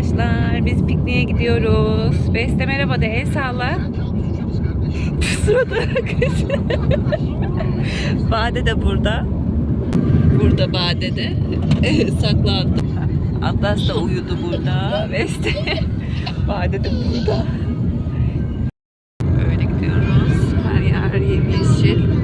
arkadaşlar. Biz pikniğe gidiyoruz. Beste merhaba de el salla. Sırada. Bade de burada. Burada Bade de. Saklandı. Atlas da uyudu burada. Beste. Bade de burada. Böyle gidiyoruz. Her yer yemyeşil.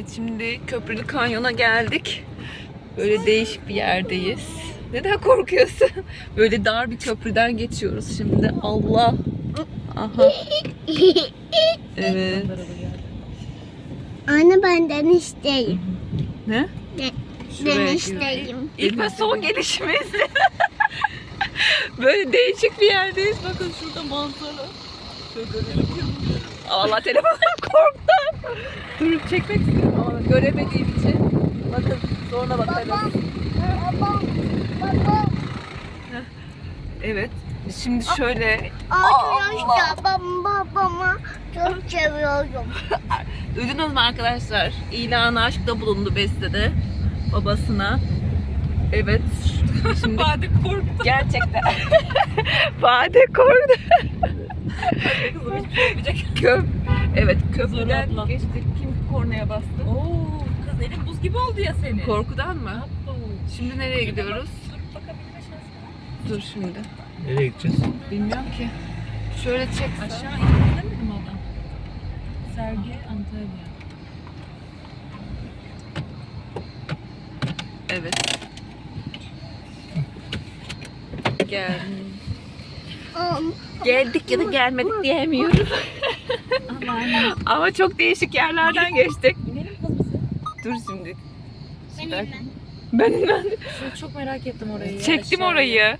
Evet şimdi Köprülü Kanyon'a geldik. Böyle değişik bir yerdeyiz. Neden korkuyorsun? Böyle dar bir köprüden geçiyoruz şimdi. Allah. Aha. Evet. Anne benden isteyim. Ne? Ne? Ben isteyim. İlk ve son gelişimiz. Böyle değişik bir yerdeyiz. Bakın şurada manzara. Şöyle? Allah telefonum korktu. Durup çekmek istiyorum ama göremediğim için. Bakın sonra bakarız. Evet. Şimdi şöyle Arkadaşlar ben babamı çok seviyorum. Duydunuz mu arkadaşlar? İlan aşkta bulundu bestede babasına. Evet. Şimdi Bade korktu. Gerçekten. Bade korktu. Kızım hiçbir şey Köp. Evet köprüden geçtik. Kim kornaya bastı? Oo, kız elin buz gibi oldu ya senin. Korkudan mı? Şimdi nereye gidiyoruz? Dur bakabilme şansı. Dur şimdi. Nereye gideceğiz? Bilmiyorum ki. Şöyle çek. Aşağı indiremedim mi adam? Sergi Antalya. Evet. Gel. Geldik ya da gelmedik diyemiyorum. Ama çok değişik yerlerden geçtik. İnelim kız bize. Dur şimdi. benim Ben ben Şöyle çok merak ettim orayı. ya, çektim aşağıya. orayı.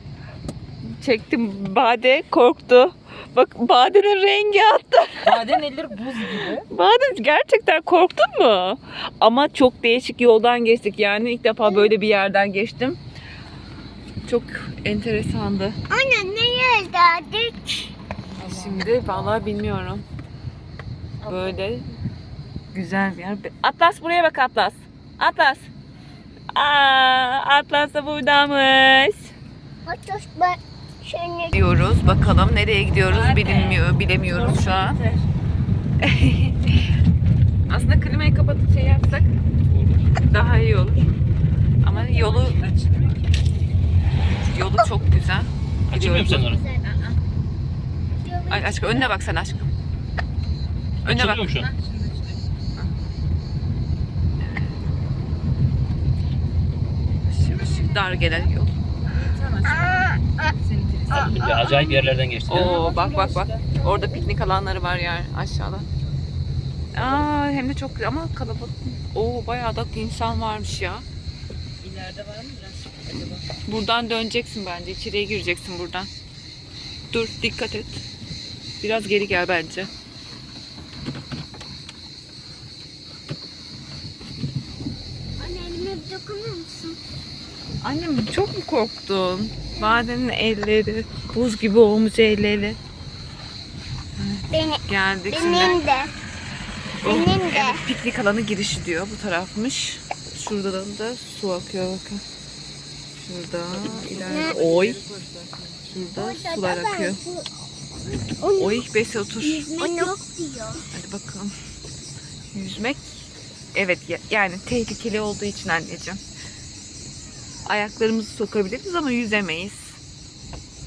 Çektim. Bade korktu. Bak Bade'nin rengi attı. Baden elleri buz gibi. Bade gerçekten korktun mu? Ama çok değişik yoldan geçtik yani. ilk defa böyle bir yerden geçtim. Çok enteresandı. Anne nereye geldik? Şimdi vallahi bilmiyorum. Böyle güzel bir yer. Atlas buraya bak Atlas. Atlas. Aa, Atlas da buradaymış. Otur ben seni Gidiyoruz. Bakalım nereye gidiyoruz bilinmiyor, bilemiyoruz şu an. Aslında klimayı kapatıp şey yapsak daha iyi olur. Ama yolu yolu çok güzel. Açmıyorum sen onu. Ay aşkım önüne bak sen aşkım. Önüne bak. Şu an? Şimdi dar gelen yol. Ya, acayip yerlerden geçtik. ya. Oo bak bak bak. Orada piknik alanları var yani aşağıda. Aa hem de çok ama kalabalık. Oo bayağı da insan varmış ya. İleride var mı biraz acaba? Buradan döneceksin bence. İçeriye gireceksin buradan. Dur dikkat et. Biraz geri gel bence. Anne elime bir dokunur musun? Annem çok mu korktun? Badenin elleri buz gibi olmuş elleri. Beni, Geldik şimdi. benim de. Oh, benim de. evet, piknik alanı girişi diyor. Bu tarafmış. Şuradan da su akıyor bakın. Şurada ileride. Oy. Şurada sular akıyor. Oy Besi otur. yüzmek yok diyor. Hadi bakalım. Yüzmek evet ya- yani tehlikeli olduğu için anneciğim. Ayaklarımızı sokabiliriz ama yüzemeyiz.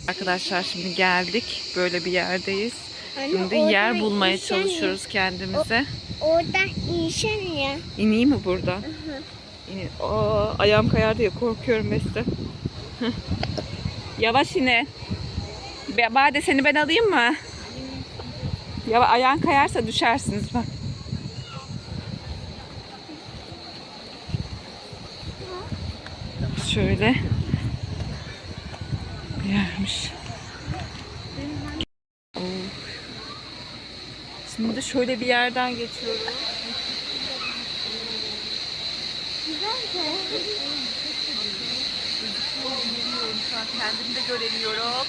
Arkadaşlar şimdi geldik. Böyle bir yerdeyiz. Anne, Şimdi yer bulmaya ya. çalışıyoruz kendimize. Orada insan ya. İneyim mi burada? İni- Aa, ayağım kayar diye korkuyorum Beste. Yavaş ine. Be- Bade seni ben alayım mı? Ya ayağın kayarsa düşersiniz bak. Şöyle. Bir yermiş. Şimdi de şöyle bir yerden an kendimi de göremiyorum.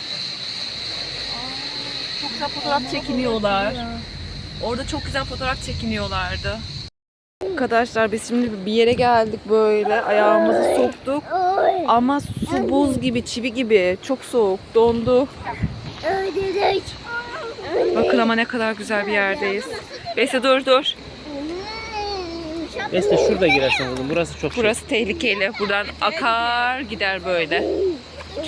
Çok güzel fotoğraf çekiniyorlar. Orada çok güzel fotoğraf çekiniyorlardı. Arkadaşlar biz şimdi bir yere geldik böyle ayağımızı soktuk ama su buz gibi çivi gibi çok soğuk dondu. Öldürük. Bakın ama ne kadar güzel bir yerdeyiz. Beste dur dur. Beste şurada girersin oğlum. Burası çok şey. Burası tehlikeli. Buradan akar gider böyle.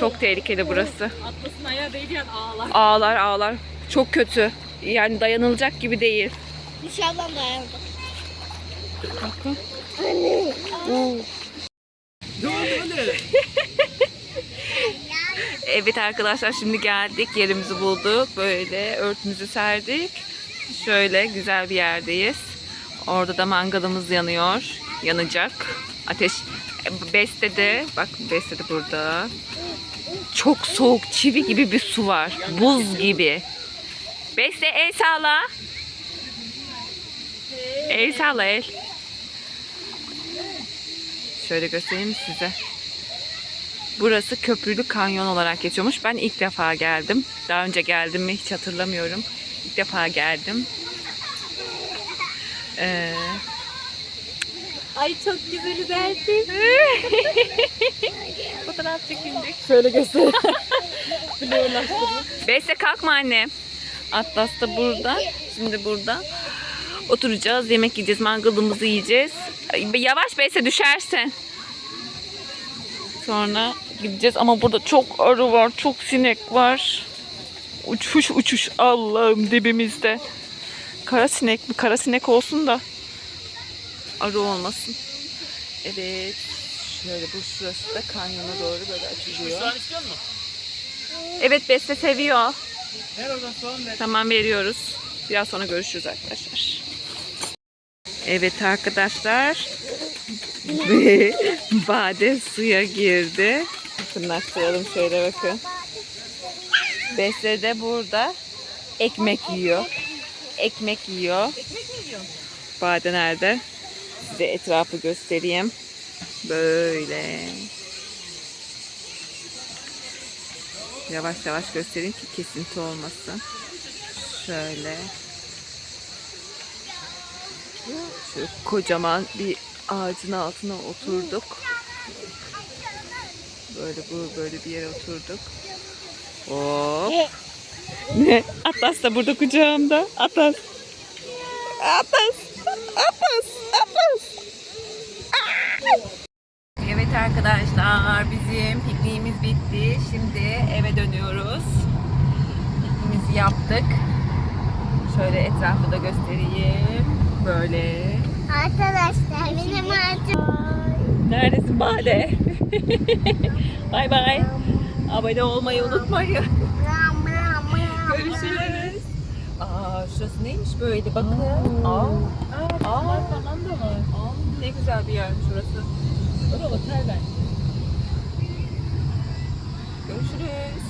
Çok tehlikeli burası. Atlasın ayağı değdiyen ağlar. Ağlar ağlar. Çok kötü. Yani dayanılacak gibi değil. İnşallah dayandı. Evet arkadaşlar şimdi geldik. Yerimizi bulduk. Böyle örtümüzü serdik. Şöyle güzel bir yerdeyiz. Orada da mangalımız yanıyor. Yanacak. Ateş Beste de bak Beste de burada. Çok soğuk çivi gibi bir su var. Buz gibi. Beste el sağla. El sağla el. Şöyle göstereyim size. Burası Köprülü Kanyon olarak geçiyormuş. Ben ilk defa geldim. Daha önce geldim mi hiç hatırlamıyorum. İlk defa geldim. Ee, Ay çok güzel dersin. fotoğraf çekindik. Şöyle göster. Beste kalkma anne. Atlas da burada. Şimdi burada. Oturacağız, yemek yiyeceğiz, mangalımızı yiyeceğiz. Yavaş Beste düşersin. Sonra gideceğiz ama burada çok arı var, çok sinek var. Uçuş uçuş Allah'ım dibimizde. Kara sinek mi? Kara sinek olsun da arı olmasın. Evet. Şöyle bu şurası da kanyona doğru böyle açılıyor. Soğan istiyor musun? Evet Beste seviyor. Ver oradan soğan ver. Tamam veriyoruz. Biraz sonra görüşürüz arkadaşlar. Evet arkadaşlar. Bade suya girdi. Tırnaklayalım şöyle bakın. Beste de burada ekmek yiyor. Ekmek yiyor. Bade nerede? Size etrafı göstereyim. Böyle. Yavaş yavaş göstereyim ki kesinti olmasın. Şöyle. Şöyle kocaman bir ağacın altına oturduk. Böyle bu böyle bir yere oturduk. Hop. Ne? Atlas da burada kucağımda. Atlas. Atlas. Atlas. Atlas. Evet arkadaşlar bizim pikniğimiz bitti. Şimdi eve dönüyoruz. Pikniğimizi yaptık. Şöyle etrafı da göstereyim. Böyle. Arkadaşlar benim artık. Neredesin Bade? bay bay. Abone olmayı unutmayın. Görüşürüz. Aa şurası neymiş böyle bakın. Aa, Aa, bunlar falan da var. aa, ne güzel bir yermiş orası. Orada otel ben. Görüşürüz.